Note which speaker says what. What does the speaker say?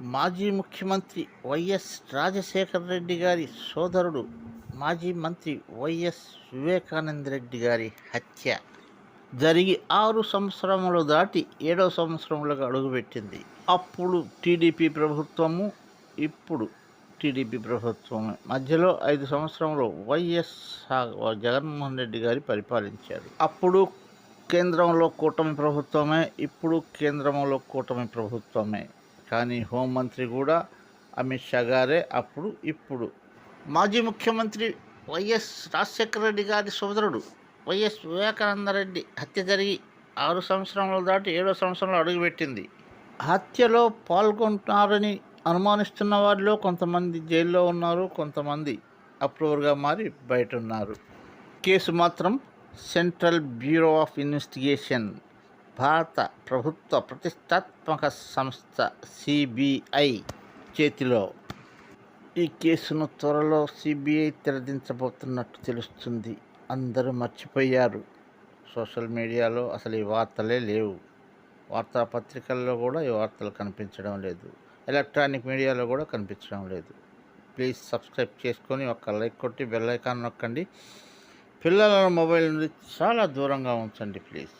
Speaker 1: మాజీ ముఖ్యమంత్రి వైఎస్ రాజశేఖర రెడ్డి గారి సోదరుడు మాజీ మంత్రి వైఎస్ వివేకానంద రెడ్డి గారి హత్య జరిగి ఆరు సంవత్సరములు దాటి ఏడో సంవత్సరంలోకి అడుగుపెట్టింది. అప్పుడు టీడీపీ ప్రభుత్వము ఇప్పుడు టీడీపీ ప్రభుత్వం మధ్యలో ఐదు సంవత్సరంలో వైఎస్ జగన్మోహన్ రెడ్డి గారి పరిపాలించారు. అప్పుడు కేంద్రంలో కూటమి ప్రభుత్వమే ఇప్పుడు కేంద్రంలో కూటమి ప్రభుత్వమే. కానీ హోంమంత్రి కూడా అమిత్ షా గారే అప్పుడు ఇప్పుడు. మాజీ ముఖ్యమంత్రి వైఎస్ రాజశేఖర రెడ్డి గారి సోదరుడు వైఎస్ వివేకానంద రెడ్డి హత్య జరిగి ఆరు సంవత్సరంలో దాటి ఏడో సంవత్సరంలో అడుగుపెట్టింది. హత్యలో పాల్గొంటున్నారని అనుమానిస్తున్న వారిలో కొంతమంది జైల్లో ఉన్నారు కొంతమంది అప్రూవర్గా మారి బయట ఉన్నారు. కేసు మాత్రం సెంట్రల్ బ్యూరో ఆఫ్ ఇన్వెస్టిగేషన్ భారత ప్రభుత్వ ప్రతిష్టాత్మక సంస్థ సిబిఐ చేతిలో. ఈ కేసును త్వరలో సిబిఐ తెరదించబోతున్నట్టు తెలుస్తుంది. అందరూ మర్చిపోయారు. సోషల్ మీడియాలో అసలు ఈ వార్తలే లేవు. వార్తాపత్రికల్లో కూడా ఈ వార్తలు కనిపించడం లేదు. ఎలక్ట్రానిక్ మీడియాలో కూడా కనిపించడం లేదు. ప్లీజ్ సబ్స్క్రైబ్ చేసుకొని ఒక లైక్ కొట్టి బెల్ ఐకాన్ నొక్కండి. పిల్లలను మొబైల్ నుండి చాలా దూరంగా ఉంచండి ప్లీజ్.